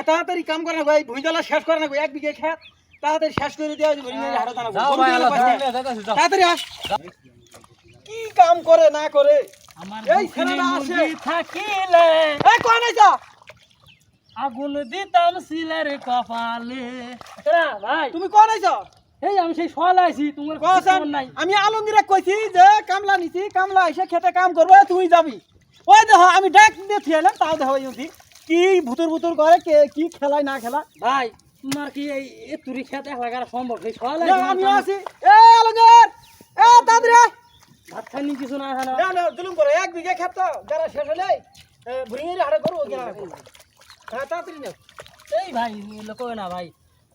তাড়াতাড়ি কাম করে না ভাই ভুঁইতলা শেষ করে না এক বিঘে খেত তাড়াতাড়ি শেষ করে দেওয়া। তাড়াতাড়ি আস কি কাম করে না করে আমার এই আসে। মুরগি থাকিলে। এই কয় নাই যা আগুন দিতাম সিলের কপালে। ভাই। তুমি কয় নাই যা এই আমি সেই সল আইছি তোমার খবর নাই। আমি আলমগীরে কইছি যে কামলা নিছি কামলা এসে খেতে কাম করব তুই যাবি। ওই দেখো আমি ডাক দিয়ে থিয়ালাম তাও দেখো অবধি। কি ভুতুর ভুতুর করে কে কি খেলায় না খেলা ভাই তোমার কি এই তুরি খেতে লাগা সম্ভব? সেই সল এ, আমিও আছি। এ আলমগীর! এ দাদরে ভাত খানি কিছু না খানা। না না জুলুম করে এক বিঘে খেত তো যারা শেষ হলে ভুঁড়িয়ে হাড়ে করব কিনা হ্যাঁ তাড়াতাড়ি নাও। এই ভাই লোক না ভাই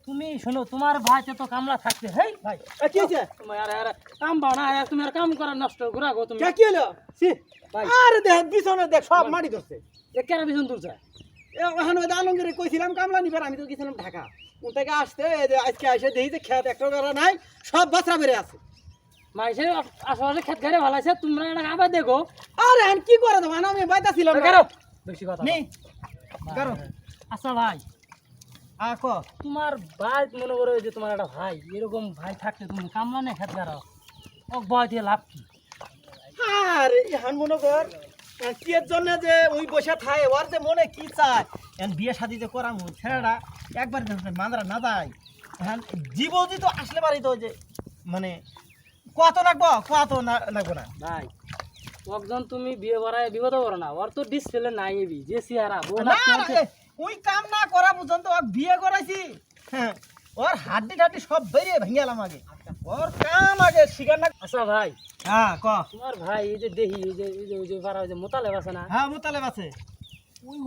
তুমি শোনো তোমার ভাই তো কামলা থাকতে হেই ভাই। কি হয়েছে আর কাম পাও না আর তুমি আর কাম করার নষ্ট ঘুরা গো তুমি। কি হলো? সি ভাই। আরে দেখ বিছনে দেখ সব মাটি ধরছে। এ কেন বিছন ওই আলমগীরে কইছিলাম কামলা নিবার আমি তো গেছিলাম ঢাকা। আসতে আজকে এসে দেখি যে খেত একটা নাই সব বাচ্চা বেড়ে আছে। মাইসে আশেপাশে খেত ঘরে ভালো আছে তোমরা এটা আবার দেখো। আরে আমি কি করে দেবো আমি বাইতাছিলাম না। কারও বেশি কথা নি না। কারও আচ্ছা ভাই। আ ক? তোমার ভাই মনে করো যে তোমার একটা ভাই এরকম ভাই থাকতে তুমি কামলা নেই খেত গারো ও বয় দিয়ে লাভ কি? আরে ইহান মনে কর কিয়ের জন্য যে ওই বসে থাকে ওর যে মনে কি চায়? এখন বিয়ে শাদি যে করাম ছেলেটা একবার মান্দরা না যায়। এখন জীবজি তো আসলে পারি তো যে মানে কত লাগবো? কত না লাগবো না? ভাই একজন তুমি বিয়ে করায় বিপদ করো না। ওর তো ডিসপ্লে নাই এবি যে এ, ওই কাম না করা পর্যন্ত ওর বিয়ে করাইছি। হ্যাঁ ওর হাড্ডি টাড্ডি সব বেরিয়ে আগে। ওর কাম আগে শিকার না আচ্ছা ভাই। হ্যাঁ ক। তোমার ভাই এই যে দেখি এই যে এই যে ওই যে পাড়া ওই যে মোতালে আছে না? হ্যাঁ মোতালে আছে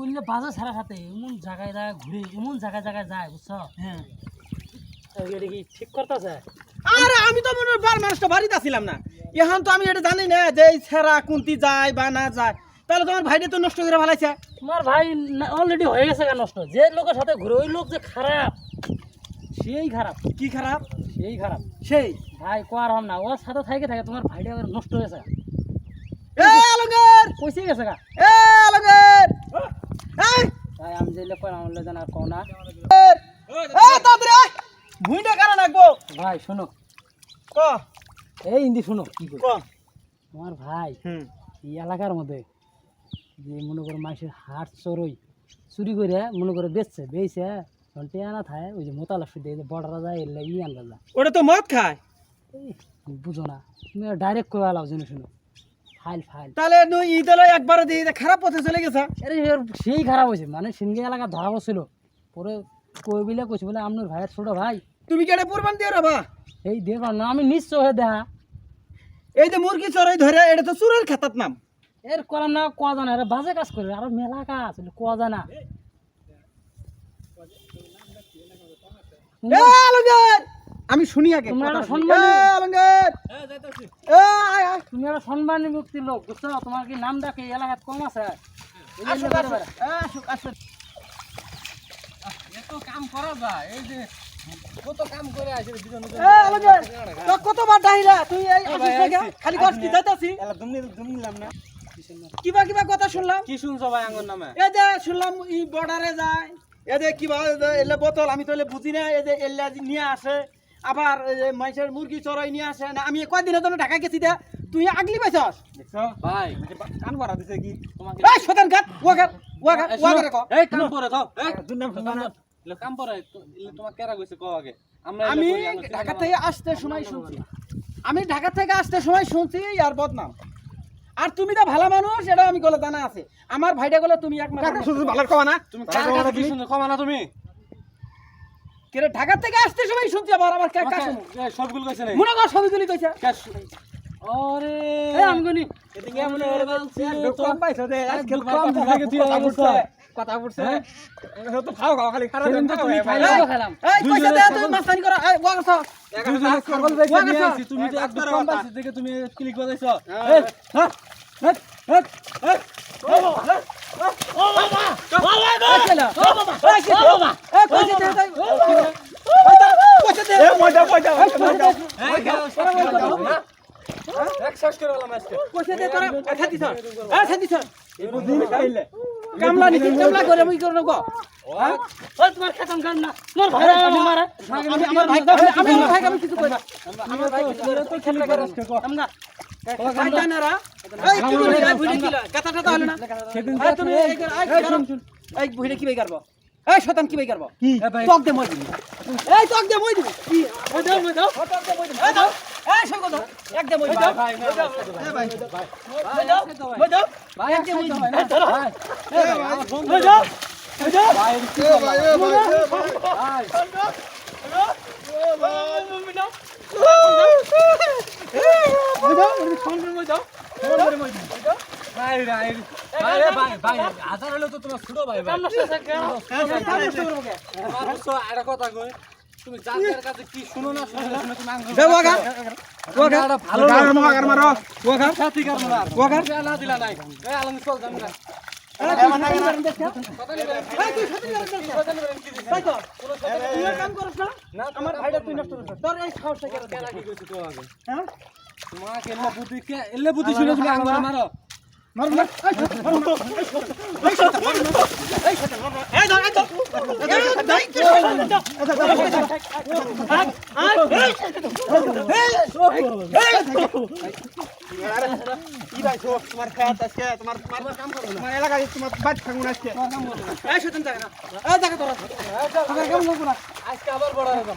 ওই যে বাজার সাথে এমন জায়গায় জায়গায় ঘুরে এমন জায়গায় জায়গায় যায় বুঝছ? হ্যাঁ। কি ঠিক করতেছে? আরে আমি তো মনে বার মানুষটা বাড়িতে আসছিলাম না। এখন তো আমি এটা জানি না যে এই ছেঁড়া কুন্তি যায় বা না যায়। তাহলে তোমার ভাইটা তো নষ্ট করে ফেলাইছে। তোমার ভাই অলরেডি হয়ে গেছে কেন নষ্ট। যে লোকের সাথে ঘুরে ওই লোক যে খারাপ সেই খারাপ। কি খারাপ? সেই খারাপ। সেই? ভাই কোয়ার হম না ওর সাথে থাকে থাকে তোমার ভাইটা নষ্ট হয়েছে এ আলঙ্গের পয়সে গেছে গা। এ আলঙ্গের ভাই আমি যে লোক আমার লোক জানার কও না। এ আয়। ভুঁইটা কারা রাখব ভাই শোনো। ক? এই হিন্দি শোনো। কি ক তোমার ভাই এই এলাকার মধ্যে যে মনে করো মানুষের হাট চড়ই চুরি করে মনে করে বেচছে বেচছে ঘন্টে আনা থাকে ওই যে মোতালা এই যে বর্ডার যায় এলে ই আনবা যা ওটা তো মদ খায়? বুঝো না। তুমি ডাইরেক্ট করে আলাও জেনে শুনো। File file. তাহলে নই ঈদলে একবারে দিয়ে খারাপ পথে চলে গেছে। আরে সেই খারাপ হয়েছে মানে সিনগে এলাকা ধরা বসছিল পরে কই বিলে কইছে বলে আপনার ভাইয়ের ছোট ভাই তুমি কেটে পূর্বান দিয়ে রাবা? এই দেখো না আমি নিশ্চয় হয়ে দেখা এই যে মুরগি চড়াই ধরে এটা তো চুরের খাতার নাম। এর করাম না কোয়া জানা আরে বাজে কাজ করে আরও মেলা কাজ কোয়া জানা। আমি শুনি আগে তুমি একটা সম্মানী মুক্তির লোক বুঝছ? তোমার কি নাম ডাকে এলাকাত কম আছে? কাম করা যায় এই যে করে এ কতবার ডাইলা তুই এই আসিস না কেন? খালি কষ্ট কি যাইতাছি কিবা কিবা কথা শুনলাম কি শুনছো ভাই আঙ্গর নামে এই যে শুনলাম ই বর্ডারে যায় এই যে কিবা এলে বোতল আমি তো বুঝি না এই যে এলে নিয়ে আসে আবার মাইসের মুরগি চড়াই নিয়ে আসে না আমি কয়দিনের জন্য ঢাকা গেছি দে তুই আগলি পাইছস দেখছ ভাই কান ভরা দিছে কি তোমাকে এই শতান কাট ওয়াগার ওয়াগার এই ওয়াগার শোনো, কো এই কাম পরে তো এই এলে কাম পরে তোমার কেরা কইছে কও আগে। আমরা আমি আমরা ঢাকা থেকে আসতে সময় শুনছি আমি ঢাকা থেকে আসতে সময় শুনছি আর বদনাম। আর তুমি তো ভালো মানুষ এটা আমি গলে জানা আছে। আমার ভাইটা গলে তুমি এক ভালো কবা না? তুমি কমা না কেরে ঢাকা থেকে আসতে সময় শুনছি আবার কে কাছে সবগুলো কইছে নাই মনে কর সবই কইছে। আরে এই এদিকে ওরে বলছি কম পাইছো দে আজকাল কম কম দিছে তুই অবস্থা। কথা বুঝছে তো খাও খাও খালি খারাপ তুমি খাইলে? এই, খেলাম এই কইছে দে তুই মাস্তানি কর এই ওয়া করছ। আসছি তুমি তো একদম কম পাইছিস দেখে তুমি ক্লিক বাজাইছো। এই, এই হ্যাঁ হ্যাঁ হ্যাঁ পয়সা দে পয়সা দে এই গাও, এক শেষ করে বললাম আজকে। পয়সা দে তোরা খাতি স্যার হ্যাঁ খাতি স্যার কামলা নিতে কামলা করে আমি করে নেব। ওই তোমার খেতাম কার না মোর ভাই আমি মারা। আমি আমার ভাই আমি আমার ভাই আমি কিছু করি না। আমার ভাই তো খেলি করে। আমরা কি? হাজার হলো তো তোমার ছোট ভাই ভাই একটা কথা কই তুমি যাদের কাছে কি শুনো না শুনো না তুমি আঙ্গুল দে ওয়াগা এটা ভালো গার মার। মারো ওয়াগা সাথী কার মার ওয়াগা না দিলা নাই। এই আলম চল যাম না। আমার ভাইটা তুই নষ্ট করছিস তোর এই কেন আগে? হ্যাঁ? বুদ্ধি এলে বুদ্ধি শুনে তুমি আঙ্গুল মারো। আজকে আবার বড় হবে